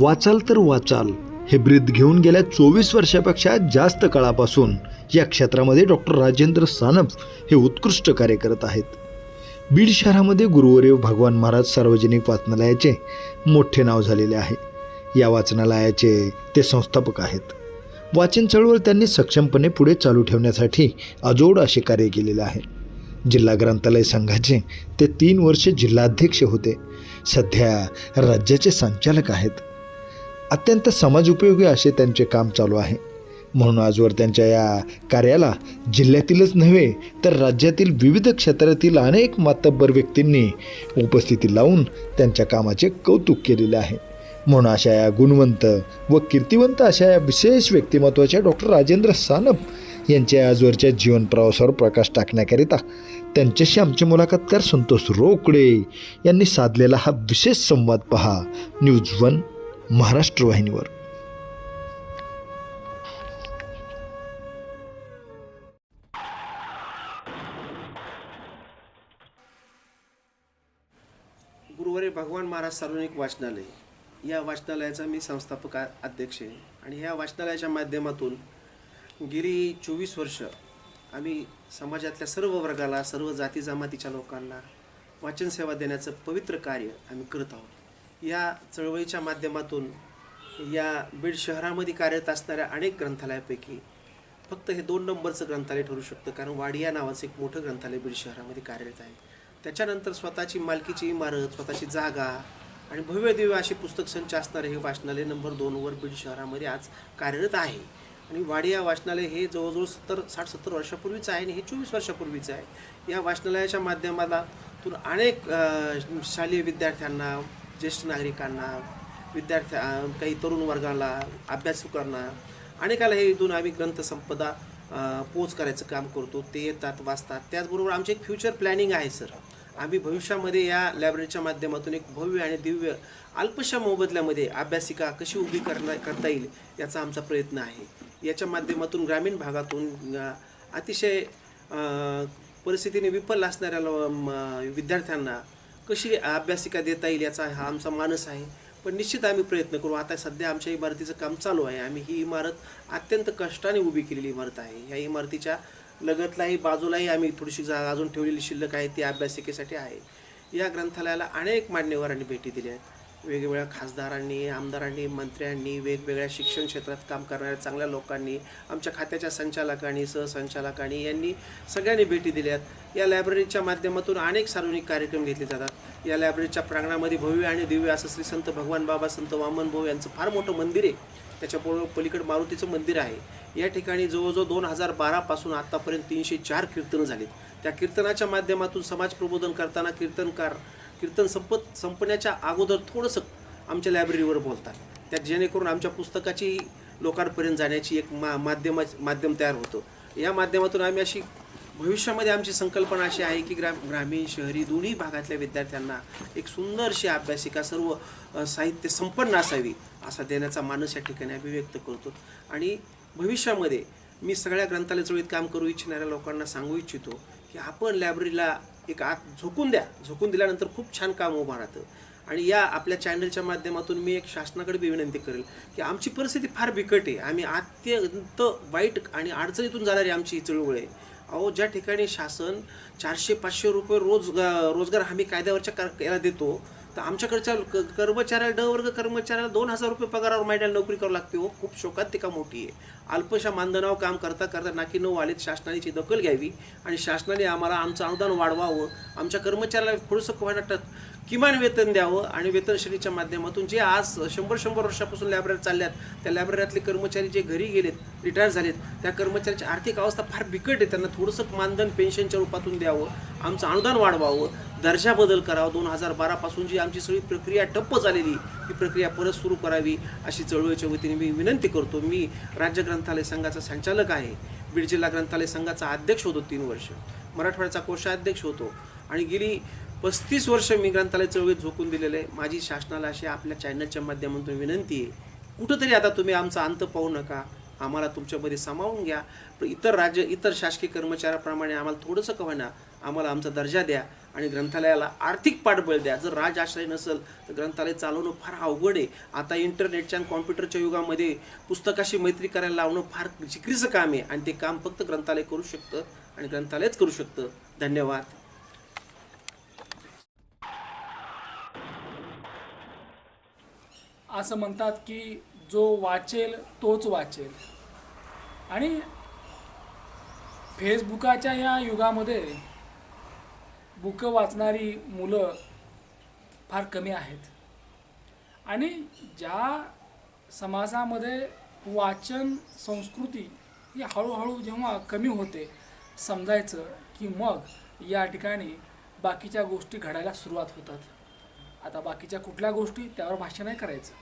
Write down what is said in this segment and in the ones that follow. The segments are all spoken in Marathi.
वाचाल तर वाचाल. हे ब्रीद घेऊन गेल्या चोवीस वर्षापेक्षा जास्त काळापासून या क्षेत्रामध्ये डॉक्टर राजेंद्र सानप हे उत्कृष्ट कार्य करत आहेत. बीड शहरामध्ये गुरुवरेव भगवान महाराज सार्वजनिक वाचनालयाचे मोठे नाव झालेले आहे. या वाचनालयाचे ते संस्थापक आहेत. वाचन चळवळ त्यांनी सक्षमपणे पुढे चालू ठेवण्यासाठी अजोड असे कार्य केलेले आहे. जिल्हा ग्रंथालय संघाचे ते तीन वर्ष जिल्हाध्यक्ष होते. सध्या राज्याचे संचालक आहेत. अत्यंत समाजोपयोगी असे त्यांचे काम चालू आहे. म्हणून आजवर त्यांच्या या कार्याला जिल्ह्यातीलच नव्हे तर राज्यातील विविध क्षेत्रातील अनेक मातब्बर व्यक्तींनी उपस्थिती लावून त्यांच्या कामाचे कौतुक केलेले आहे. म्हणून अशा या गुणवंत व कीर्तिवंत अशा या विशेष व्यक्तिमत्वाच्या डॉक्टर राजेंद्र सानप यांच्या आजवरच्या जीवन प्रवासावर प्रकाश टाकण्याकरिता त्यांच्याशी आमचे मुलाखतकार संतोष रोकडे यांनी साधलेला हा विशेष संवाद पहा. न्यूज वन महाराष्ट्र वाहिनीवर. गुरुवारी भगवान महाराज सार्वजनिक वाचनालय. या वाचनालयाचा मी संस्थापक अध्यक्ष आहे. आणि ह्या वाचनालयाच्या माध्यमातून गेली चोवीस वर्ष आम्ही समाजातल्या सर्व वर्गाला सर्व जाती जमातीच्या लोकांना वाचन सेवा देण्याचं पवित्र कार्य आम्ही करत आहोत. या चळवळीच्या माध्यमातून या बीड शहरामध्ये कार्यरत असणाऱ्या अनेक ग्रंथालयापैकी फक्त हे दोन नंबरचं ग्रंथालय ठरू शकतं कारण वाडिया नावाचं एक मोठं ग्रंथालय बीड शहरामध्ये कार्यरत आहे. त्याच्यानंतर स्वतःची मालकीची इमारत स्वतःची जागा आणि भव्य दिव्य अशी पुस्तक संच असणारे हे वाचनालय नंबर दोनवर बीड शहरामध्ये आज कार्यरत आहे. आणि वाडिया वाचनालय हे जवळजवळ सत्तर साठ सत्तर वर्षापूर्वीचं आहे आणि हे चोवीस वर्षापूर्वीचं आहे. या वाचनालयाच्या माध्यमातून अनेक शालेय विद्यार्थ्यांना ज्येष्ठ नागरिकांना विद्यार्थ्या काही तरुण वर्गाला अभ्यासकांना अनेकाला हे इथून आम्ही ग्रंथसंपदा पोच करायचं काम करतो. ते येतात वाचतात. त्याचबरोबर आमचे एक फ्युचर प्लॅनिंग आहे सर. आम्ही भविष्यामध्ये या लायब्ररीच्या माध्यमातून एक भव्य आणि दिव्य अल्पशा मोबदल्यामध्ये अभ्यासिका कशी उभी करता करता येईल याचा आमचा प्रयत्न आहे. याच्या माध्यमातून ग्रामीण भागातून अतिशय परिस्थितीने विफल असणाऱ्या लो- विद्यार्थ्यांना कशी अभ्यासिका देता येईल याचा हा आमचा मानस आहे. पण निश्चित आम्ही प्रयत्न करू. आता सध्या आमच्या इमारतीचं काम चालू आहे. आम्ही ही इमारत अत्यंत कष्टाने उभी केलेली इमारत आहे. या इमारतीच्या लगतलाही बाजूलाही आम्ही थोडीशी जागा अजून ठेवलेली शिल्लक आहे. ती अभ्यासिकेसाठी आहे. या ग्रंथालयाला अनेक मान्यवरांनी भेटी दिल्या आहेत. वेगवेगळ्या खासदारांनी आमदारांनी मंत्र्यांनी वेगवेगळ्या शिक्षण क्षेत्रात काम करणाऱ्या चांगल्या लोकांनी आमच्या खात्याच्या संचालकांनी सहसंचालकांनी यांनी सगळ्यांनी भेटी दिल्यात या लायब्ररीच्या माध्यमातून अनेक सार्वजनिक कार्यक्रम घेतले जातात. या लायब्ररीच्या प्रांगणामध्ये भव्य आणि दिव्य असं श्री संत भगवान बाबा संत वामन भाऊ यांचं फार मोठं मंदिर आहे. त्याच्या पलीकडे मारुतीचं मंदिर आहे. या ठिकाणी जवळजवळ दोन हजार बारापासून आत्तापर्यंत तीनशे चार कीर्तनं झालीत. त्या कीर्तनाच्या माध्यमातून समाज प्रबोधन करताना कीर्तनकार कीर्तन संपत संपण्याच्या अगोदर थोडंसं आमच्या लायब्ररीवर बोलतात. त्यात जेणेकरून आमच्या पुस्तकाची लोकांपर्यंत जाण्याची एक मा माध्यम माध्यम तयार होतं. या माध्यमातून आम्ही अशी भविष्यामध्ये आमची संकल्पना अशी आहे की ग्रा ग्रामीण शहरी दोन्ही भागातल्या विद्यार्थ्यांना एक सुंदरशी अभ्यासिका सर्व साहित्य संपन्न असावी असा देण्याचा मानस या ठिकाणी आम्ही व्यक्त करतो. आणि भविष्यामध्ये मी सगळ्या ग्रंथालय चळवळीत काम करू इच्छिणाऱ्या लोकांना सांगू इच्छितो की आपण लायब्ररीला एक आत झोकून द्या. झोकून दिल्यानंतर खूप छान काम उभं राहतं. आणि या आपल्या चॅनलच्या माध्यमातून मी एक शासनाकडे बी विनंती करेल की आमची परिस्थिती फार बिकट आहे. आम्ही अत्यंत वाईट आणि अडचणीतून जाणारी आमची ही चळवळ आहे. अहो ज्या ठिकाणी शासन चारशे पाचशे रुपये रोज रोजगार हमी कायद्यावरच्या कर याला देतो तर आमच्याकडच्या क- कर्मचाऱ्याला ड वर्ग कर्मचाऱ्याला दोन हजार रुपये पगारावर महिन्याला नोकरी करावी लागते हो. खूप शोकांतिका मोठी आहे. अल्पशा मानधनावर काम करता करता नाकी नऊ आलेत शासनाची दखल घ्यावी आणि शासनाने आम्हाला आमचं अनुदान वाढवावं. आमच्या कर्मचाऱ्याला थोडंसं कोणाला किमान वेतन द्यावं आणि वेतनश्रेणीच्या माध्यमातून जे आज शंभर शंभर वर्षापासून लायब्ररी चालल्यात त्या लायब्ररीतले कर्मचारी जे घरी गेलेत रिटायर झालेत. त्या कर्मचाऱ्याची आर्थिक अवस्था फार बिकट आहे. त्यांना थोडंसं मानधन पेन्शनच्या रूपातून द्यावं. आमचं अनुदान वाढवावं. दर्जा बदल करावा. दोन हजार बारापासून जी आमची सगळी प्रक्रिया ठप्प झालेली ती प्रक्रिया परत सुरू करावी अशी चळवळीच्या वतीने मी विनंती करतो. मी राज्य ग्रंथालय संघाचा संचालक आहे. बीड जिल्हा ग्रंथालय संघाचा अध्यक्ष होतो तीन वर्ष. मराठवाड्याचा कोषाध्यक्ष होतो. आणि गेली पस्तीस वर्ष मी ग्रंथालय चळवळीत झोकून दिलेलं आहे. माझी शासनाला अशी आपल्या चॅनलच्या माध्यमातून विनंती आहे. कुठंतरी आता तुम्ही आमचा अंत पाहू नका. आम्हाला तुमच्यामध्ये सामावून घ्या. इतर राज्य इतर शासकीय कर्मचाऱ्याप्रमाणे आम्हाला थोडंसं का आम्हाला आमचा दर्जा द्या आणि ग्रंथालयाला आर्थिक पाठबळ द्या. जर राज आश्रय नसेल तर ग्रंथालय चालवणं फार अवघड आहे. आता इंटरनेटच्या आणि कॉम्प्युटरच्या युगामध्ये पुस्तकाशी मैत्री करायला लावणं फार जिकरीचं काम आहे आणि ते काम फक्त ग्रंथालय करू शकतं आणि ग्रंथालयच करू शकतं. धन्यवाद. असं म्हणतात की जो वाचेल तोच वाचेल. आणि फेसबुकाच्या या युगामध्ये बुकं वाचणारी मुलं फार कमी आहेत. आणि ज्या समाजामध्ये वाचन संस्कृती ही हळूहळू जेव्हा कमी होते समजायचं की मग या ठिकाणी बाकीच्या गोष्टी घडायला सुरुवात होतात. आता बाकीच्या कुठल्या गोष्टी त्यावर भाष्य नाही करायचं.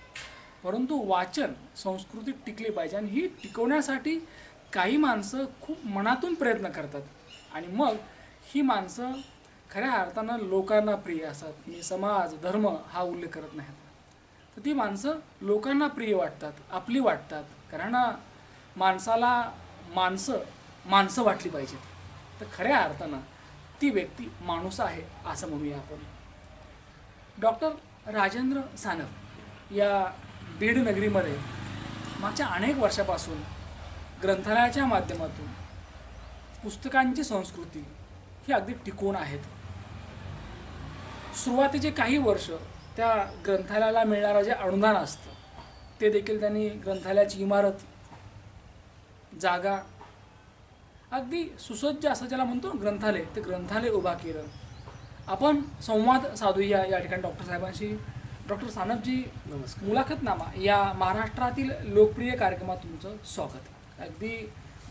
परंतु वाचन संस्कृती टिकली पाहिजे आणि ही टिकवण्यासाठी काही माणसं खूप मनातून प्रयत्न करतात. आणि मग ही माणसं खऱ्या अर्थानं लोकांना प्रिय असतात. मी समाज धर्म हा उल्लेख करत नाही तर ती माणसं लोकांना प्रिय वाटतात आपली वाटतात. कारण माणसाला माणसं माणसं वाटली पाहिजेत. तर खऱ्या अर्थानं ती व्यक्ती माणूस आहे असं म्हणूया आपण. डॉक्टर राजेंद्र सानप या बीड नगरीमध्ये मागच्या अनेक वर्षापासून ग्रंथालयाच्या माध्यमातून पुस्तकांची संस्कृती ही अगदी टिकून आहेत. सुरुवातीचे काही वर्ष त्या ग्रंथालयाला मिळणारं जे अनुदान असतं ते देखील त्यांनी ग्रंथालयाची इमारत जागा अगदी सुसज्ज असं ज्याला म्हणतो ना ग्रंथालय ते ग्रंथालय उभा केलं. आपण संवाद साधूया या ठिकाणी डॉक्टर साहेबांशी. डॉक्टर सानपजी नमस्कार. मुलाखतनामा या महाराष्ट्रातील लोकप्रिय कार्यक्रमात तुमचं स्वागत. अगदी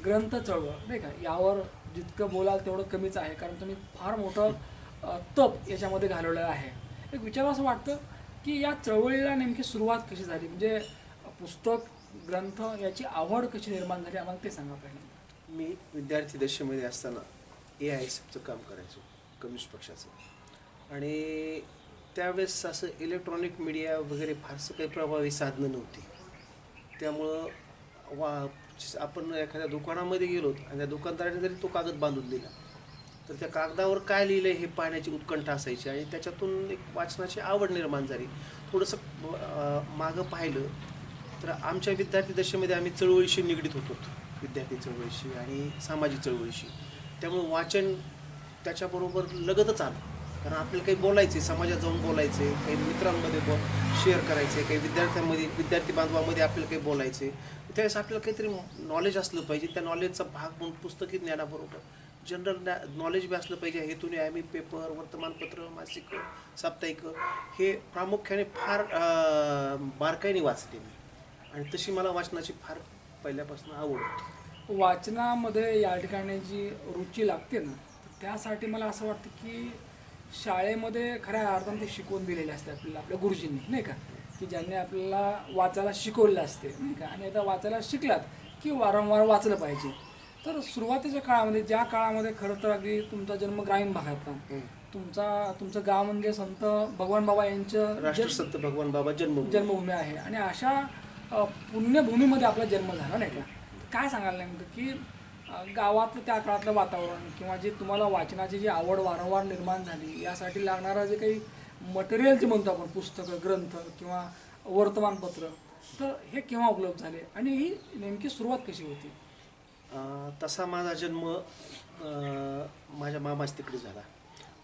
ग्रंथ चळवळ नाही का? यावर जितकं बोलाल तेवढं कमीच आहे कारण तुम्ही फार मोठं तप याच्यामध्ये घालवलेलं आहे. एक विचार असं वाटतं की या चळवळीला नेमकी सुरुवात कशी झाली? म्हणजे पुस्तक ग्रंथ याची आवड कशी निर्माण झाली? आम्हाला ते सांगा पहिले. मी विद्यार्थी दशेमध्ये असताना ए आय एसचं काम करायचो कम्युनिस्ट पक्षाचं. आणि त्यावेळेस असं इलेक्ट्रॉनिक मीडिया वगैरे फारसं काही प्रभावी साधनं नव्हती. त्यामुळं वा आपण एखाद्या दुकानामध्ये गेलो आणि त्या दुकानदाराने जरी तो कागद बांधून दिला तर त्या कागदावर काय लिहिलं हे पाहण्याची उत्कंठा असायची आणि त्याच्यातून एक वाचनाची आवड निर्माण झाली. थोडंसं मागं पाहिलं तर आमच्या विद्यार्थी दशेमध्ये आम्ही चळवळीशी निगडीत होतो. विद्यार्थी चळवळीशी आणि सामाजिक चळवळीशी. त्यामुळे वाचन त्याच्याबरोबर लगतच आलं. कारण आपल्याला काही बोलायचे समाजात जाऊन बोलायचे काही मित्रांमध्ये बो शेअर करायचे काही विद्यार्थ्यांमध्ये विद्यार्थी बांधवामध्ये आपल्याला काही बोलायचे त्यावेळेस आपल्याला काहीतरी नॉलेज असलं पाहिजे. त्या नॉलेजचा भाग म्हणून पुस्तकी ज्ञानाबरोबर जनरल नॉलेज बी असलं पाहिजे. हेतूने आम्ही पेपर वर्तमानपत्र मासिक साप्ताहिक हे प्रामुख्याने फार बारकाईने वाचले मी. आणि तशी मला वाचनाची फार पहिल्यापासून आवड होती. वाचनामध्ये या ठिकाणी जी रुची लागते ना तर त्यासाठी मला असं वाटतं की शाळेमध्ये खऱ्या अर्थाने ते शिकवून दिलेले असते आपल्याला आपल्या गुरुजींनी नाही का? की ज्यांनी आपल्याला वाचायला शिकवलेलं असते नाही का? आणि आता वाचायला शिकलात की वारंवार वाचलं पाहिजे. तर सुरुवातीच्या काळामध्ये ज्या काळामध्ये खरं तर अगदी तुमचा जन्म ग्रामीण भागात ना तुमचा तुमचं गाव म्हणजे संत भगवान बाबा यांचं जन्म- राष्ट्रसंत भगवान बाबा जन्मभूमी. जन्मभूमी आहे. आणि अशा पुण्यभूमीमध्ये आपला जन्म झाला नाही का? काय सांगाल नेमकं की गावातलं त्या काळातलं वातावरण किंवा जे तुम्हाला वाचनाची जी आवड वारंवार निर्माण झाली यासाठी लागणारा जे काही मटेरियल जे म्हणतो आपण पुस्तकं ग्रंथ किंवा वर्तमानपत्र तर हे केव्हा उपलब्ध झाले आणि ही नेमकी सुरुवात कशी होती? तसा माझा जन्म माझ्या मामाच तिकडे झाला.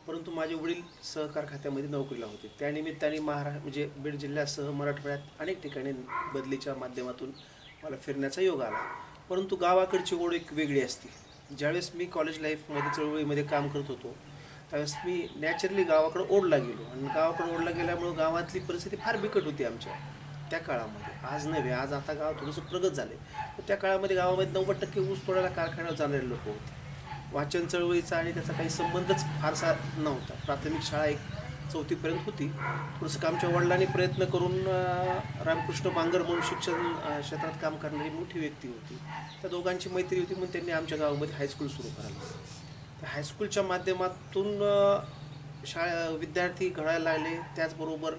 परंतु माझे वडील सहकार खात्यामध्ये नोकरीला होते. त्यानिमित्ताने महाराष्ट्र म्हणजे बीड जिल्ह्यासह मराठवाड्यात अनेक ठिकाणी बदलीच्या माध्यमातून मला फिरण्याचा योग आला. परंतु गावाकडची ओढ एक वेगळी असते. ज्यावेळेस मी कॉलेज लाईफमध्ये चळवळीमध्ये काम करत होतो त्यावेळेस मी नॅचरली गावाकडे ओढला गेलो. आणि गावाकडे ओढला गेल्यामुळं गावातली परिस्थिती फार बिकट होती आमच्या त्या काळामध्ये. आज नव्हे आज आता गाव थोडंसं प्रगत झाले तर त्या काळामध्ये गावामध्ये नव्वद टक्के ऊस तोडायला कारखान्यावर जाणारे लोक होते. वाचन चळवळीचा आणि त्याचा काही संबंधच फारसा नव्हता. प्राथमिक शाळा एक चौथीपर्यंत होती. थोडंसं आमच्या वडिलांनी प्रयत्न करून रामकृष्ण बांगर म्हणून शिक्षण क्षेत्रात काम करणारी मोठी व्यक्ती होती. त्या दोघांची मैत्री होती म्हणून त्यांनी आमच्या गावामध्ये हायस्कूल सुरू करायला त्या हायस्कूलच्या माध्यमातून शाळा विद्यार्थी घडायला लागले. त्याचबरोबर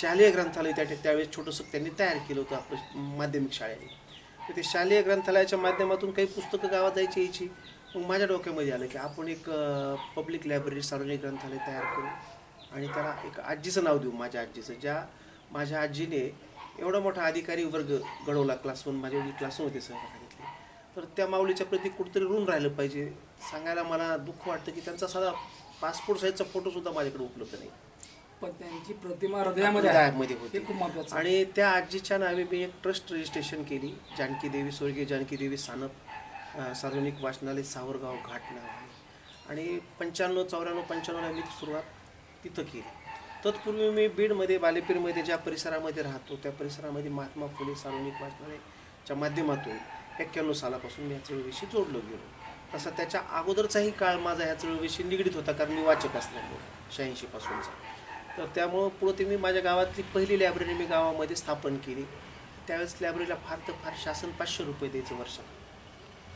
शालेय ग्रंथालय त्या त्यावेळेस छोटंसं त्यांनी तयार केलं होतं आपलं माध्यमिक शाळेने. तर ते शालेय ग्रंथालयाच्या माध्यमातून काही पुस्तकं गावात जायची यायची. मग माझ्या डोक्यामध्ये आलं की आपण एक पब्लिक लायब्ररी सार्वजनिक ग्रंथालय तयार करू. आणि त्याला एक आजीचं नाव देऊ माझ्या आजीचं ज्या माझ्या आजीने एवढा मोठा अधिकारी वर्ग घडवला क्लास वन माझ्या वडील क्लास वन होते तर त्या माऊलीच्या प्रती कुठेतरी ऋण राहिलं पाहिजे. सांगायला मला दुःख वाटतं की त्यांचा साधा पासपोर्ट साईजचा फोटोसुद्धा माझ्याकडे उपलब्ध नाही. पण त्यांची प्रतिमा हृदयामध्ये होती. आणि त्या आजीच्या नावे मी एक ट्रस्ट रजिस्ट्रेशन केली. जानकी देवी स्वर्गीय जानकी देवी सानप सार्वजनिक वाचनालय सावरगाव घाट नाव आहे आणि पंच्याण्णव चौऱ्याण्णव पंच्याण्णवला मी सुरुवात तिथं केली. तत्पूर्वी मी बीडमध्ये बालेपीरमध्ये ज्या परिसरामध्ये राहतो त्या परिसरामध्ये महात्मा फुले सार्वजनिक वाचनालयच्या माध्यमातून एक्क्याण्णव सालापासून मी या चळवळीशी जोडलो गेलो. तसा त्याच्या अगोदरचाही काळ माझा ह्या चळवळीशी निगडीत होता कारण मी वाचक असल्यामुळे शहाऐंशीपासूनचा. तर त्यामुळं पुढं ते मी माझ्या गावातली पहिली लायब्ररी मी गावामध्ये स्थापन केली. त्यावेळेस लायब्ररीला फार तर फार शासन पाचशे रुपये द्यायचं वर्षाला.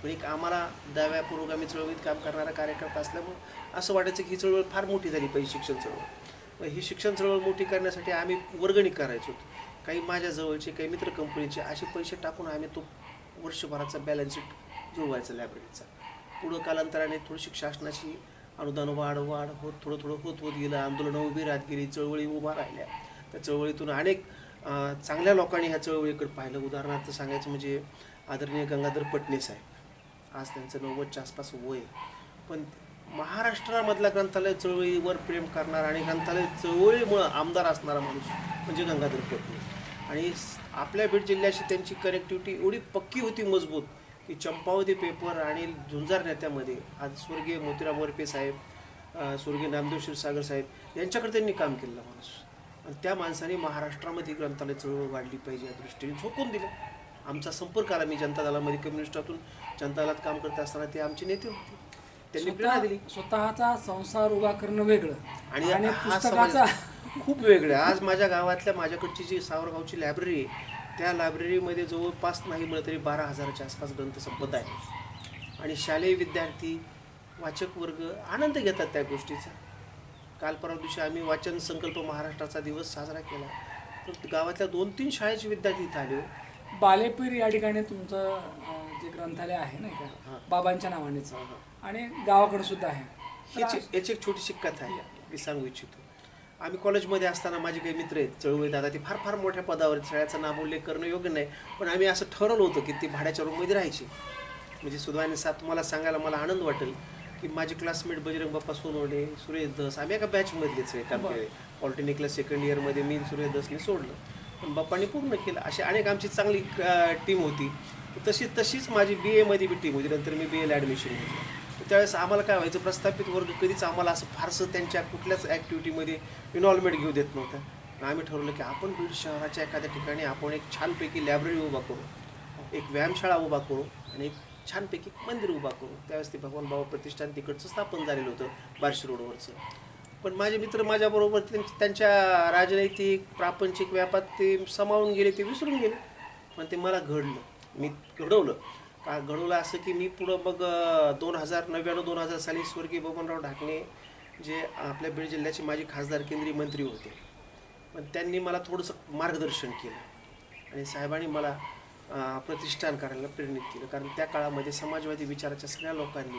पण एक आम्हाला दहाव्या पुरोगामी चळवळीत काम करणारा कार्यकर्ता असल्यामुळं असं वाटायचं की ही चळवळ फार मोठी झाली पाहिजे शिक्षण चळवळ. मग ही शिक्षण चळवळ मोठी करण्यासाठी आम्ही वर्गणी करायचो. काही माझ्या जवळचे काही मित्र कंपनीचे असे पैसे टाकून आम्ही तो वर्षभराचा बॅलन्स शीट जुळवायचा लायब्ररीचा पुढं कालांतराने थोडीशी शासनाची अनुदान वाढ वाढ होत थोडं थोडं होत होत गेलं. आंदोलनं उभी राहत गेली चळवळी उभा राहिल्या. त्या चळवळीतून अनेक चांगल्या लोकांनी ह्या चळवळीकडे पाहिलं. उदाहरणार्थ सांगायचं म्हणजे आदरणीय गंगाधर पटणे साहेब. आज त्यांचं नव्वदच्या आसपास वय आहे. पण महाराष्ट्रामधला ग्रंथालय चळवळीवर प्रेम करणारा आणि ग्रंथालय चळवळीमुळं आमदार असणारा माणूस म्हणजे गंगाधर पटणे आणि आपल्या बीड जिल्ह्याशी त्यांची कनेक्टिव्हिटी एवढी पक्की होती मजबूत की चंपावती पेपर आणि झुंजार नेत्यामध्ये आज स्वर्गीय मोतीराम वरपे साहेब स्वर्गीय नामदेव क्षीरसागर साहेब यांच्याकडे त्यांनी काम केलेला माणूस. आणि त्या माणसाने महाराष्ट्रामध्ये ग्रंथालय चळवळ वाढली पाहिजे या दृष्टीने झोकून दिलं. आमचा संपर्क आला मी जनता दलामध्ये कम्युनिस्टातून जनता दलात काम करत असताना ते आमचे नेते होते. त्यांनी प्रेरणा दिली. स्वतः- स्वतःचा संसार उभा करणं वेगळं. आणि हा पुस्तकाचा खूप वेगळं. आज माझ्या गावातल्या माझ्याकडची जी सावरगावची लायब्ररी आहे त्या लायब्ररीमध्ये जवळपास नाही म्हणलं तरी बारा हजाराच्या आसपास ग्रंथसंपदा आहे आणि शालेय विद्यार्थी वाचक वर्ग आनंद घेतात त्या गोष्टीचा. काल परवा दिवशी आम्ही वाचन संकल्प महाराष्ट्राचा दिवस साजरा केला. तर गावातल्या दोन तीन शाळेचे विद्यार्थी इथं आले. बालेपीर या ठिकाणी तुमचं जे ग्रंथालय आहे नाही. का बाबांच्या नावानेच. आणि गावाकडे सुद्धा आहे याची एक छोटीशी कथा आहे मी सांगू इच्छितो आम्ही कॉलेजमध्ये असताना माझे काही मित्र आहेत चळवळी दादा ते फार फार मोठ्या पदावर. शाळेचं नाव उल्लेख करणं योग्य नाही पण आम्ही असं ठरवलं होतं की ते भाड्याच्या रूममध्ये राहायचे म्हणजे सुधाने साथ तुम्हाला सांगायला मला आनंद वाटेल की माझे क्लासमेट बजरंग बाप्पा सोनवणे सुरेश दस आम्ही एका बॅचमधलेच आहे काम. केले पॉलिटेक्निकला सेकंड इयरमध्ये मी सुरेश दसने सोडलं बाप्पांनी पूर्ण केलं. अशी अनेक आमची चांगली टीम होती. तशी तशीच माझी बी एमध्ये बी टीम होती. नंतर मी बी एला ॲडमिशन घेतलं. त्यावेळेस आम्हाला काय व्हायचं प्रस्थापित वर्ग कधीच आम्हाला असं फारसं त्यांच्या कुठल्याच ॲक्टिव्हिटीमध्ये इन्व्हॉल्वमेंट घेऊ देत नव्हतं. आणि आम्ही ठरवलं की आपण बीड शहराच्या एखाद्या ठिकाणी आपण एक छानपैकी लायब्ररी उभा करू एक व्यायामशाळा उभा करू आणि एक छानपैकी मंदिर उभा करू. त्यावेळेस ते भगवान बाबा प्रतिष्ठान तिकडचं स्थापन झालेलं होतं बार्शी रोडवरचं. पण माझे मित्र माझ्याबरोबर त्यां- त्यांच्या राजनैतिक प्रापंचिक व्यापात ते समावून गेले ते विसरून गेले. पण ते मला घडलं. मी घडवलं. का घडवलं असं की मी पुढं मग दोन हजार नव्याण्णव दोन हजार साली स्वर्गीय बबनराव ढाकणे जे आपल्या बीड जिल्ह्याचे माजी खासदार केंद्रीय मंत्री होते. पण त्यांनी मला थोडंसं मार्गदर्शन केलं. आणि साहेबांनी मला प्रतिष्ठान करायला प्रेरित केलं. कारण त्या काळामध्ये समाजवादी विचाराच्या सगळ्या लोकांनी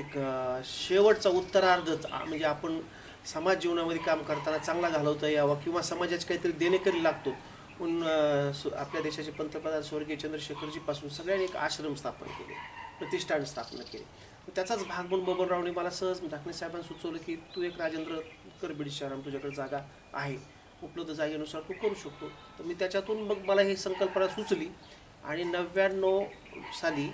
एक शेवटचा उत्तरार्धच म्हणजे आपण समाज जीवनामध्ये काम करताना चांगला घालवता यावा किंवा समाजाचे काहीतरी देणेकरी लागतो. म्हणून आपल्या देशाचे पंतप्रधान स्वर्गीय चंद्रशेखरजीपासून सगळ्यांनी एक आश्रम स्थापन केले प्रतिष्ठान स्थापन केले. त्याचाच भाग म्हणून बबनरावने मला सहज ढाकणे साहेबांनी सुचवलं की तू एक राजेंद्र कर बीड शहरात तुझ्याकडे जागा आहे. उपलब्ध जागेनुसार तू करू शकतो. तर मी त्याच्यातून मग मला ही संकल्पना सुचली आणि नव्याण्णव साली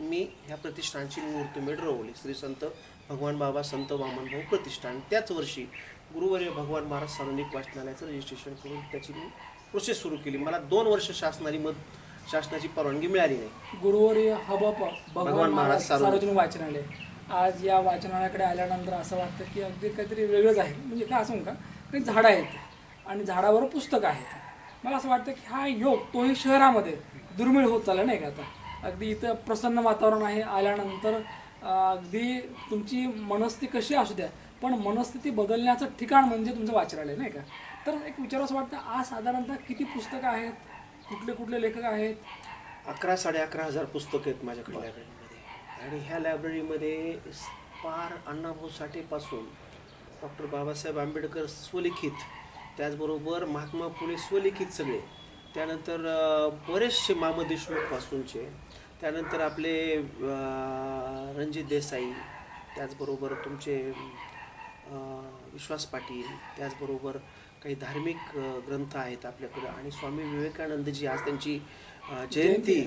मी ह्या प्रतिष्ठानची मुहूर्तमेढ रोवली श्री संत भगवान बाबा संत वामनभाऊ प्रतिष्ठान त्याच वर्षी गुरुवर्य भगवान महाराज सार्वजनिक वाचनालयाचं रजिस्ट्रेशन करून त्याची मी प्रोसेस सुरू केली. मला दोन वर्ष शासनाची मद शासनाची परवानगी मिळाली नाही. गुरुवर्य हबप भगवान महाराज सार्वजनिक. वाचनालय. आज या वाचनालयाकडे आल्यानंतर असं वाटतं की अगदी काहीतरी वेगळंच आहे. म्हणजे काय असं का? काही झाडं आहेत. आणि झाडावर पुस्तकं आहेत. मला असं वाटतं की हा योग तोही शहरामध्ये दुर्मिळ होत चालला नाही का आता? अगदी इथं प्रसन्न वातावरण आहे. आल्यानंतर अगदी तुमची मनस्थिती कशी असू द्या पण मनस्थिती बदलण्याचं ठिकाण म्हणजे तुमचं वाचनालय नाही का? तर एक विचार असं वाटतं आज साधारणतः किती पुस्तकं आहेत? कुठले कुठले लेखक आहेत? अकरा साडे अकरा हजार पुस्तकं आहेत माझ्याकडे लायब्ररीमध्ये आणि ह्या लायब्ररीमध्ये पार अण्णाभाऊ साठेपासून डॉक्टर बाबासाहेब आंबेडकर स्वलिखित त्याचबरोबर महात्मा फुले स्वलिखित सगळे त्यानंतर बरेचसे मामा देशमुखपासूनचे त्यानंतर आपले रणजित देसाई त्याचबरोबर तुमचे विश्वास पाटील त्याचबरोबर काही धार्मिक ग्रंथ आहेत आपल्याकडं. आणि स्वामी विवेकानंदजी आज त्यांची जयंती.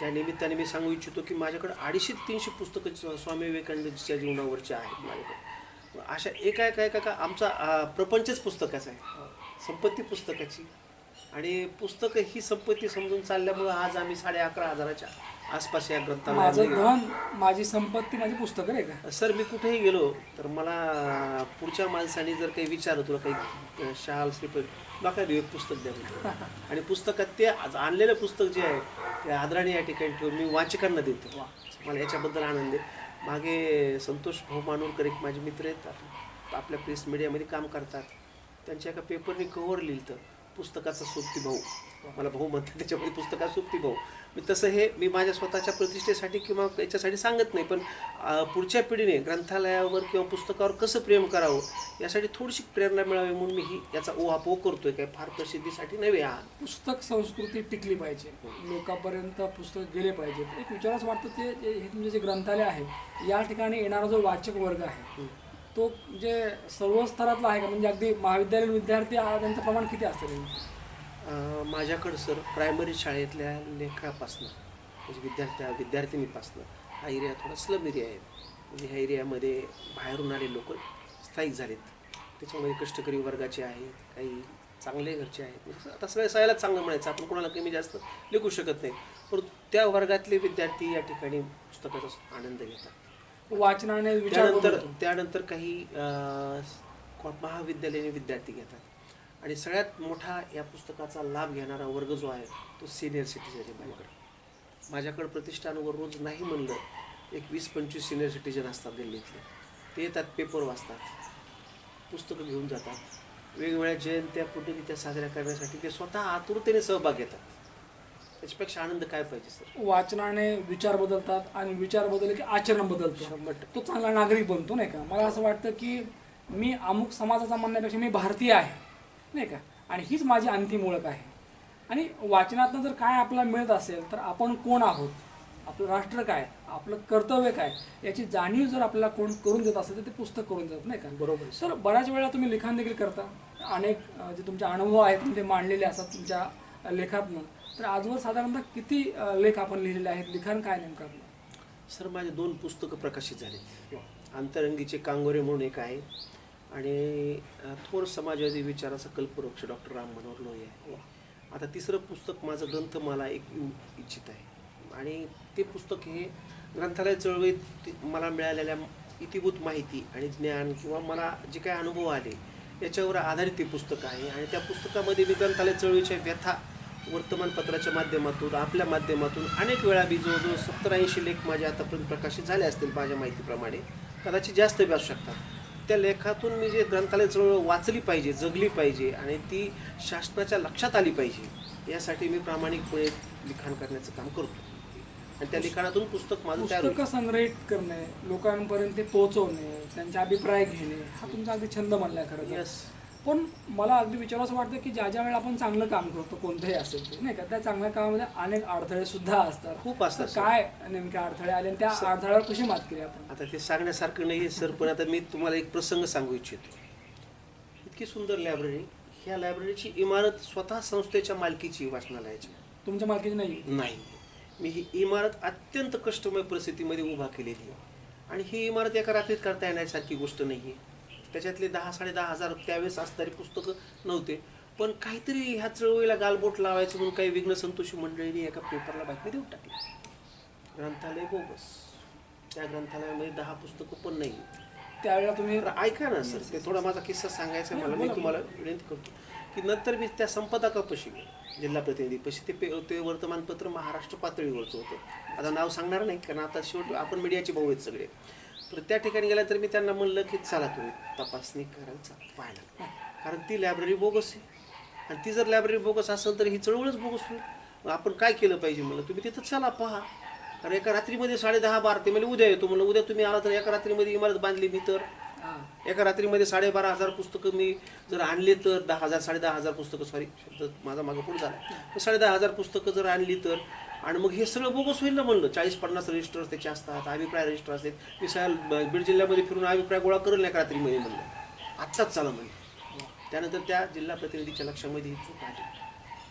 त्या निमित्ताने मी सांगू इच्छितो की माझ्याकडे अडीचशे तीनशे पुस्तकं स्वामी विवेकानंदजीच्या जीवनावरची आहेत माझ्याकडे. अशा एका एका एका एका आमचा प्रपंचच पुस्तकाचा आहे. संपत्ती पुस्तकाची. आणि पुस्तकं ही संपत्ती समजून चालल्यामुळं आज आम्ही साडे अकरा हजाराच्या आसपास या माझं ग्रंथालयामध्ये धन माझी संपत्ती माझी पुस्तकं नाही का? सर मी कुठेही गेलो तर मला पुढच्या माणसाने जर काही विचारलं तुला काही अं, शाल श्रीपद नका देऊ एक पुस्तक द्या म्हणतो. आणि पुस्तकात ते आज आणलेलं पुस्तक जे आहे ते आदराने या ठिकाणी ठेवून मी वाचकांना देतो. मला याच्याबद्दल आनंद आहे. मागे संतोष भाऊ मानूरकर एक माझे मित्र आहेत आप- आपल्या प्रेस मीडियामध्ये काम करतात. त्यांच्या एका पेपरने कव्हर लिहिलं पुस्तकाचा सोबती भाऊ. मला भाऊ म्हणतात त्याच्यामध्ये पुस्तकाचा सोबती भाऊ. मी तसं हे मी माझ्या स्वतःच्या प्रतिष्ठेसाठी किंवा याच्यासाठी सांगत नाही पण पुढच्या पिढीने ग्रंथालयावर किंवा पुस्तकावर कसं प्रेम करावं यासाठी थोडीशी प्रेरणा मिळावी म्हणून मी ही याचा ओहापोह करतोय काय फार प्रसिद्धीसाठी नव्हे हा. पुस्तक संस्कृती टिकली पाहिजे. लोकांपर्यंत पुस्तक गेले पाहिजेत एक विचारच वाटतं ते जे- हे तुमचे जे ग्रंथालय आहे या ठिकाणी येणारा जो वाचक वर्ग आहे तो म्हणजे सर्व स्तरातला आहे का? म्हणजे अगदी महाविद्यालयीन विद्यार्थी त्यांचं प्रमाण किती असेल अं, माझ्याकडं सर प्रायमरी शाळेतल्या लेखकापासनं म्हणजे विद्यार्थ्या विद्यार्थिनीपासनं हा एरिया थोडा स्लम एरिया आहे. म्हणजे ह्या एरियामध्ये बाहेरून आले लोक स्थायिक झालेत. त्याच्यामध्ये कष्टकरी वर्गाचे आहेत काही चांगले घरचे आहेत. म्हणजे आता सगळ्या सगळ्याला चांगलं म्हणायचं आपण कोणाला कमी जास्त लिखू शकत नाही. परंतु त्या वर्गातले विद्यार्थी या ठिकाणी पुस्तकाचा आनंद घेतात. वाचनाने त्यानंतर. त्यानंतर काही महाविद्यालयीन विद्यार्थी घेतात. आणि सगळ्यात मोठा या पुस्तकाचा लाभ घेणारा वर्ग जो आहे तो सिनियर सिटीजन आहे माझ्याकडे. माझ्याकडे प्रतिष्ठानवर रोज नाही म्हणलं एक वीस पंचवीस सिनियर सिटीजन असतात दिल्लीतले. ते येतात पेपर वाचतात पुस्तकं घेऊन जातात. वेगवेगळ्या जयंत्या पुण्यतिथ्या साजऱ्या करण्यासाठी ते स्वतः आतुरतेने सहभाग घेतात. त्याच्यापेक्षा आनंद काय पाहिजे सर? वाचनाने विचार बदलतात आणि विचार बदलले की आचरण बदलतं. तो चांगला नागरिक बनतो नाही का? मला असं वाटतं की मी अमुक समाजाचा म्हणण्यापेक्षा मी भारतीय आहे. नाही का? आणि हीच माझी अंतिम ओळख आहे. आणि वाचनातनं जर काय आपल्याला मिळत असेल तर आपण कोण आहोत? आपलं राष्ट्र काय? आपलं कर्तव्य काय? याची जाणीव जर आपल्याला कोण करून देत असेल तर ते पुस्तक करून देतात नाही का? बरोबर. सर बऱ्याच वेळा तुम्ही लिखाण देखील करता. अनेक जे तुमचे अनुभव आहेत तुमचे मांडलेले असतात तुमच्या लेखातनं. तर आजवर साधारणतः किती लेख आपण लिहिलेले आहेत? लिखाण काय नेमकं आपलं? सर माझे दोन पुस्तकं प्रकाशित झाले अंतरंगीचे कांगोरे म्हणून एक आहे. आणि थोर समाजवादी विचाराचा कल्पवृक्ष डॉक्टर राम मनोहर लोहिया आहे आता तिसरं पुस्तक माझं ग्रंथमाला एक येऊ इच्छित आहे. आणि ते पुस्तक हे ग्रंथालय चळवळीत मला मिळालेल्या इतिभूत माहिती आणि ज्ञान किंवा मला जे काही अनुभव आले याच्यावर आधारित ते पुस्तक आहे. आणि त्या पुस्तकामध्ये मी ग्रंथालय चळवळीच्या व्यथा वर्तमानपत्राच्या माध्यमातून आपल्या माध्यमातून अनेक वेळा मी जवळजवळ सत्तर ऐंशी लेख माझे आतापर्यंत प्रकाशित झाले असतील माझ्या माहितीप्रमाणे. कदाचित जास्त बी असू शकतात. त्या लेखातून मी जे ग्रंथालय चळवळ वाचली पाहिजे जगली पाहिजे आणि ती शासनाच्या लक्षात आली पाहिजे यासाठी मी प्रामाणिकपणे लिखाण करण्याचं काम करतो आणि त्या लिखाणातून पुस्तक माझं. पुस्तकं संग्रहित करणे लोकांपर्यंत ते पोहोचवणे त्यांचे अभिप्राय घेणे हा तुमचा अगदी छंद म्हणलाय खरं तर. पण मला अगदी विचारावं वाटतं की ज्या ज्या वेळेला आपण चांगलं काम करतो कोणतंही असेल ते नाही का? त्या चांगल्या कामामध्ये अनेक अडथळे सुद्धा असतात. खूप असतात. काय नेमके अडथळे आले आणि त्या अडथळ्यावर कशी मात केली आपण? आता ते सांगण्यासारखं नाही सर पण आता मी तुम्हाला एक प्रसंग सांगू इच्छितो. इतकी सुंदर लायब्ररी ह्या लायब्ररीची इमारत स्वतः संस्थेच्या मालकीची वाचनालयाची. तुमच्या मालकीची नाही नाही. मी ही इमारत अत्यंत कष्टमय परिस्थितीमध्ये उभा केलेली आहे. आणि ही इमारत एका रात्रीत करता येण्यासारखी गोष्ट नाही आहे त्याच्यातले दहा साडे दहा हजार त्यावेळेस असणारी पुस्तकं नव्हते. पण काहीतरी ह्या चळवळीला गालबोट लावायचं म्हणून काही विघ्न संतोषी मंडळींनी एका पेपरला बातमी देऊन टाकली. ग्रंथालय बोगस. त्या ग्रंथालयामध्ये दहा पुस्तकं पण नाही. त्यावेळेला तुम्ही ऐका ना सर ते थोडा माझा किस्सा सांगायचा आहे मला. मी तुम्हाला विनंती करतो की नंतर मी त्या संपादकापाशी जिल्हा प्रतिनिधीपाशी ते पे- ते वर्तमानपत्र महाराष्ट्र पातळीवरचं होतं. आता नाव सांगणार नाही कारण आता शेवट आपण मीडियाचे भाऊ आहेत सगळे. तर त्या ठिकाणी गेल्यानंतर मी त्यांना म्हणलं की चला तुम्ही तपासणी करायला चला पाहायला. कारण ती लायब्ररी बोगस आहे. आणि ती जर लायब्ररी बोगस असेल तर ही चळवळच बोगस होईल. मग आपण काय केलं पाहिजे म्हणलं? तुम्ही तिथं चला पहा. कारण एका रात्रीमध्ये साडे दहा बारा ते म्हणजे उद्या येतो. म्हणलं उद्या तुम्ही आला तर एका रात्रीमध्ये इमारत बांधली मी तर. एका रात्रीमध्ये साडेबारा हजार पुस्तकं मी जर आणले तर दहा हजार साडे दहा हजार पुस्तकं सॉरी माझा मागं पुढे झाला. तर साडे दहा हजार पुस्तकं जर आणली तर आणि मग हे सगळं बोगस होईल ना म्हणलं. चाळीस पन्नास रजिस्टर त्याचे असतात अभिप्राय रजिस्टर असतात मी सगळ्या बीड जिल्ह्यामध्ये फिरून अभिप्राय गोळा करेल एका रात्रीमध्ये म्हणलं. आत्ताच चाला म्हणलं त्यानंतर त्या जिल्हा प्रतिनिधीच्या लक्षामध्ये ही चूक आली.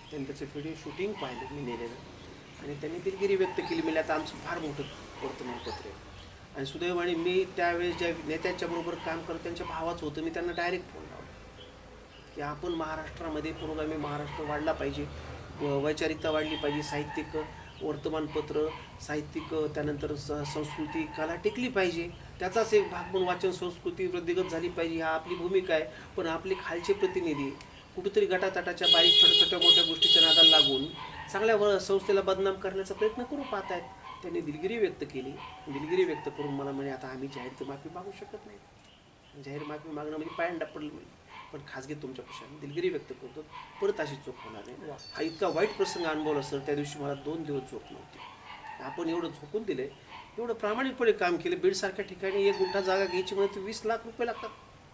त्यांनी त्याचं व्हिडिओ शूटिंग पाहिलं मी नेलेलं. आणि त्यांनी दिलगिरी व्यक्त केली म्हणजे आता आमचं फार मोठं वर्तमानपत्र आहे. आणि सुदैवाने मी त्यावेळेस ज्या नेत्यांच्या बरोबर काम करत त्यांच्या भावाचं होतं मी त्यांना डायरेक्ट फोन लावला. की आपण महाराष्ट्रामध्ये पुरोगामी महाराष्ट्र वाढला पाहिजे व- वैचारिकता वाढली पाहिजे साहित्यिक वर्तमानपत्र साहित्यिक त्यानंतर स- संस्कृती कला टिकली पाहिजे. त्याचाच एक भाग म्हणून वाचन संस्कृती वृद्धिगत झाली पाहिजे हा आपली भूमिका आहे. पण आपले खालचे प्रतिनिधी कुठेतरी गटातटाच्या बारीक छोट्या छोट्या मोठ्या गोष्टीच्या नादाला लागून चांगल्या व- संस्थेला बदनाम करण्याचा प्रयत्न करू पाहत आहेत त्यांनी दिलगिरी व्यक्त केली. दिलगिरी व्यक्त करून मला म्हणे आता आम्ही जाहीर तर माफी मागू शकत नाही. जाहीर माफी मागणं म्हणजे पायांडा पडलं म्हणजे पण खासगी तुमच्यापेक्षा पक्षाने दिलगिरी व्यक्त करतो परत अशी चूक होणार नाही. हा इतका वाईट प्रसंग अनुभवला सर त्या दिवशी मला दोन दिवस झोप नव्हती. आपण एवढं झोपून दिले एवढं प्रामाणिकपणे काम केलं बीडसारख्या ठिकाणी एक गुंठा जागा घ्यायची म्हणजे वीस लाख रुपये लागतात.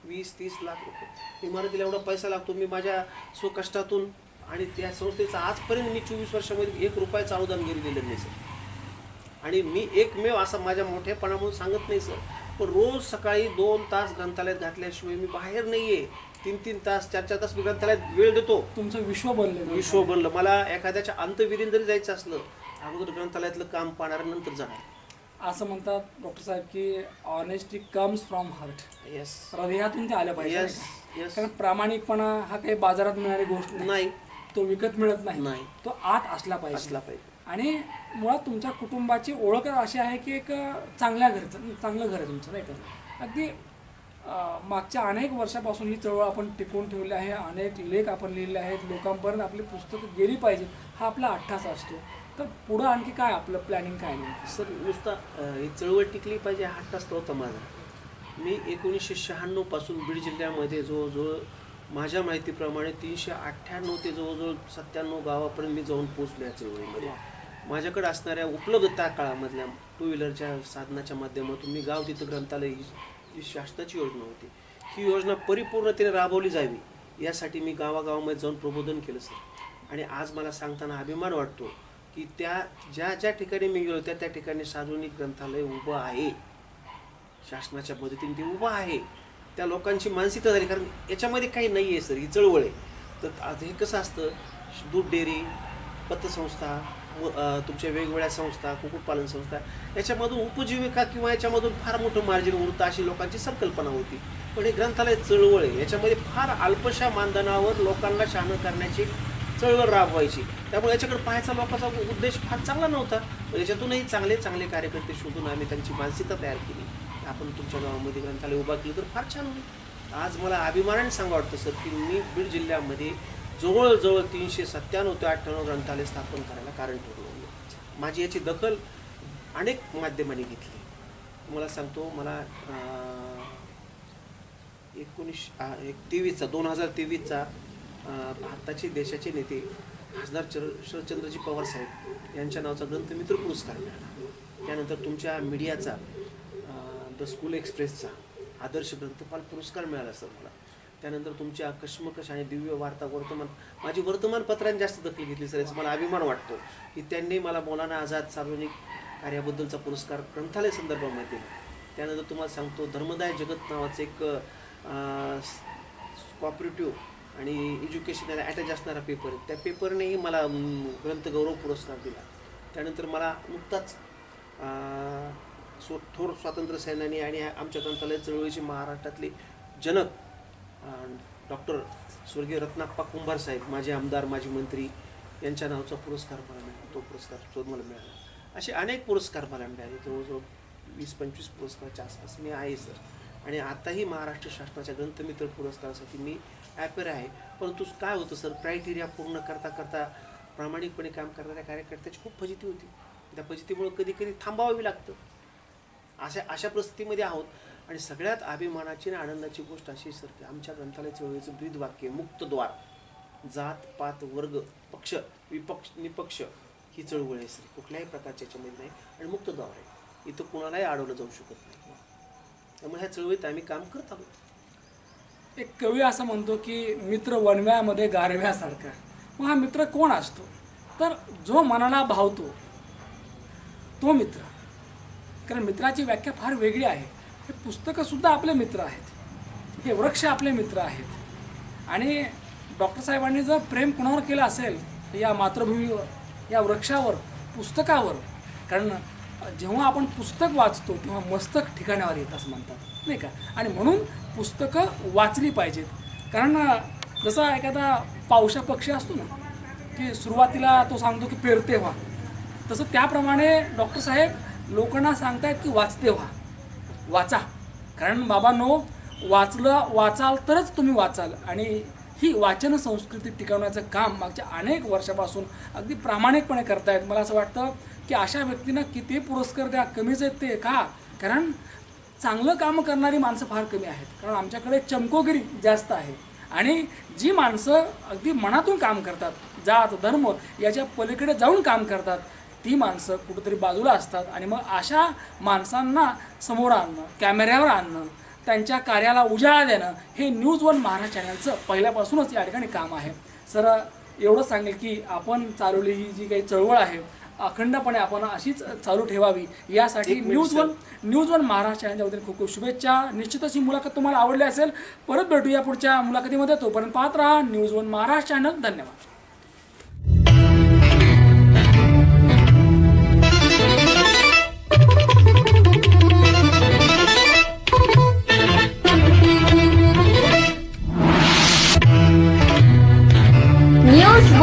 वीस तीस लाख रुपये. इमारतीला एवढा पैसा लागतो मी माझ्या स्वकष्टातून आणि त्या संस्थेचा आजपर्यंत मी चोवीस वर्षामध्ये एक रुपयाचं अनुदान गेली दिलं नाही सर आणि मी एकमेव असा माझ्या मोठेपणा म्हणून सांगत नाही सर पण रोज सकाळी दोन तास ग्रंथालयात घातल्याशिवाय मी बाहेर नाही आहे तीन तीन तास चार चार तास मी ग्रंथालयात वेळ देतो. तुमचं विश्व बनलं विश्व बनलं. मला एखाद्याच्या अंतविरीन जरी जायचं असलं अगोदर ग्रंथालयातलं काम पाहणार नंतर जाणार. असं म्हणतात डॉक्टर साहेब की honesty comes from heart yes हृदयातून ते आलं पाहिजे येस? येस कारण प्रामाणिकपणा हा काही बाजारात मिळणारी गोष्ट नाही. तो विकत मिळत नाही. नाही. तो आत असला पाहिजे. असला पाहिजे. आणि मुळात तुमच्या कुटुंबाची ओळख अशी आहे की एक चांगल्या घरचं चांगलं घर आहे तुमचं नाही का? अगदी मागच्या अनेक वर्षापासून ही चळवळ आपण टिकवून ठेवली आहे. अनेक लेख आपण लिहिले आहेत. लोकांपर्यंत आपली पुस्तकं गेली पाहिजे हा आपला अठ्ठास असतो. तर पुढं आणखी काय आपलं प्लॅनिंग काय नाही सर नुसता ही चळवळ टिकली पाहिजे हा टस्त होता माझा. मी एकोणीसशे शहाण्णवपासून बीड जिल्ह्यामध्ये जवळजवळ माझ्या माहितीप्रमाणे तीनशे अठ्ठ्याण्णव ते जवळजवळ सत्त्याण्णव गावापर्यंत मी जाऊन पोचलो या चळवळीमध्ये. माझ्याकडे असणाऱ्या उपलब्ध त्या काळामधल्या टू व्हीलरच्या साधनाच्या माध्यमातून मी गाव तिथं ग्रंथालय जी शासनाची योजना होती. ही योजना परिपूर्णतेने राबवली जावी यासाठी मी गावागावामध्ये जाऊन प्रबोधन केलं सर. आणि आज मला सांगताना अभिमान वाटतो की त्या ज्या ज्या ठिकाणी मी गेलो त्या त्या ठिकाणी सार्वजनिक ग्रंथालय उभं आहे. शासनाच्या मदतीने ते उभं आहे. त्या लोकांची मानसिकता झाली कारण याच्यामध्ये काही नाही आहे सर. ही चळवळ आहे. तर हे कसं असतं? दूध डेअरी पतसंस्था तुमच्या वेगवेगळ्या संस्था कुक्कुटपालन संस्था याच्यामधून उपजीविका किंवा याच्यामधून फार मोठं मार्जिन उरतं अशी लोकांची संकल्पना होती. पण हे ग्रंथालय चळवळ आहे. याच्यामध्ये फार अल्पशा मानधनावर लोकांना शहाणं करण्याची चळवळ राबवायची. त्यामुळे याच्याकडे पाहायचा लोकांचा उद्देश फार चांगला नव्हता. पण याच्यातूनही चांगले चांगले कार्यकर्ते शोधून आम्ही त्यांची मानसिकता तयार केली. आपण तुमच्या गावामध्ये ग्रंथालय उभा केलं तर फार छान होईल. आज मला अभिमानाने सांगा वाटतं सर की मी बीड जिल्ह्यामध्ये जवळजवळ तीनशे सत्त्याण्णव ते अठ्ठ्याण्णव ग्रंथालय स्थापन करायला कारण ठरवलं माझी याची दखल अनेक माध्यमांनी घेतली. मला सांगतो मला एकोणीसशे एकोणीस एक तेवीसचा दोन हजार तेवीसचा भारताचे देशाचे नेते खासदार चर शरदचंद्रजी पवार साहेब यांच्या नावाचा ग्रंथमित्र पुरस्कार मिळाला. त्यानंतर तुमच्या मीडियाचा द स्कूल एक्सप्रेसचा आदर्श ग्रंथपाल पुरस्कार मिळाला सर मला. त्यानंतर तुमच्या कश्मकश आणि दिव्य वार्ता वर्तमान माझी वर्तमानपत्रांनी जास्त दखल घेतली सर याचा मला अभिमान वाटतो की त्यांनी मला मौलाना आझाद सार्वजनिक कार्याबद्दलचा पुरस्कार ग्रंथालय संदर्भामध्ये दिला. त्यानंतर तुम्हाला सांगतो धर्मदाय जगत नावाचं एक कॉपरेटिव्ह आणि एज्युकेशन ॲटॅच अटॅच असणारा पेपर त्या पेपरनेही मला ग्रंथगौरव पुरस्कार दिला. त्यानंतर मला नुकताच स्व थोर स्वातंत्र्य सेनानी आणि आमच्या ग्रंथालय चळवळीचे महाराष्ट्रातले जनक डॉक्टर स्वर्गीय रत्नाप्पा कुंभार साहेब माझे आमदार माजी मंत्री यांच्या नावाचा पुरस्कार मला मिळाला. तो पुरस्कार तो मला मिळाला. असे अनेक पुरस्कार मला मिळाले. जवळजवळ वीस पंचवीस पुरस्काराच्या आसपास मी आहे सर. आणि आताही महाराष्ट्र शासनाच्या ग्रंथमित्र पुरस्कारासाठी मी ॲपेर आहे. परंतु काय होतं सर? क्रायटेरिया पूर्ण करता करता प्रामाणिकपणे काम करणाऱ्या कार्यकर्त्याची खूप फजिती होती. त्या फजितीमुळे कधी कधी थांबावी लागतं. अशा अशा परिस्थितीमध्ये आहोत. आणि सगळ्यात अभिमानाची आणि आनंदाची गोष्ट अशी सर की आमच्या ग्रंथालय चळवळीचं ब्रीद वाक्य जात पात वर्ग पक्ष विपक्ष निपक्ष ही चळवळ आहे सर. कुठल्याही प्रकारच्या याच्यामध्ये नाही. आणि मुक्तद्वार आहे. इथं कुणालाही अडवलं जाऊ शकत नाही. त्यामुळे ह्या चळवळीत आम्ही काम करत आहोत. एक कवी असं म्हणतो की मित्र वनव्यामध्ये गारव्यासारखा मग हा मित्र कोण असतो? तर जो मनाला भावतो तो मित्र. कारण मित्राची व्याख्या फार वेगळी आहे. हे पुस्तकंसुद्धा आपले मित्र आहेत. हे वृक्ष आपले मित्र आहेत. आणि डॉक्टर साहेबांनी जर प्रेम कुणावर केलं असेल या मातृभूमीवर या वृक्षावर पुस्तकावर. कारण जेव्हा आपण पुस्तक वाचतो तेव्हा मस्तक ठिकाणावर येत असं म्हणतात. नाही का? आणि म्हणून पुस्तकं वाचली पाहिजेत. कारण जसा एखादा पावसा पक्षी असतो ना की सुरुवातीला तो सांगतो की पेरते व्हा. तसं त्याप्रमाणे डॉक्टर साहेब लोकांना सांगतायत की वाचते व्हा. वाचा. कारण बाबांनो वाचलं वाचाल तरच तुम्ही वाचाल. आणि ही वाचन संस्कृती टिकवण्याचं काम मागच्या अनेक वर्षापासून अगदी प्रामाणिकपणे करतायत. मला असं वाटतं की अशा व्यक्तींना किती पुरस्कार द्या कमीच आहेत ते का? कारण चांगलं काम करणारी माणसं फार कमी आहेत. कारण आमच्याकडे चमकोगिरी जास्त आहे. आणि जी माणसं अगदी मनातून काम करतात जात धर्म याच्या पलीकडे जाऊन काम करतात ती माणसं कुठंतरी बाजूला असतात आणि मग अशा माणसांना समोर आणणं कॅमेऱ्यावर आणणं त्यांच्या कार्याला उजाळा देणं हे न्यूज वन महाराज चॅनलचं पहिल्यापासूनच या ठिकाणी काम आहे. सर एवढं सांगेल की आपण चालवली ही जी काही चळवळ आहे अखंडपणे आपण अशीच चालू ठेवावी यासाठी news. One news one Maharashtra चॅनलच्या वतीने खूप खूप शुभेच्छा. निश्चितच ही मुलाखत तुम्हाला आवडली असेल परत भेटूया पुढच्या मुलाखतीमध्ये. तोपर्यंत पाहत राहा न्यूज वन महाराष्ट्र चॅनल. धन्यवाद.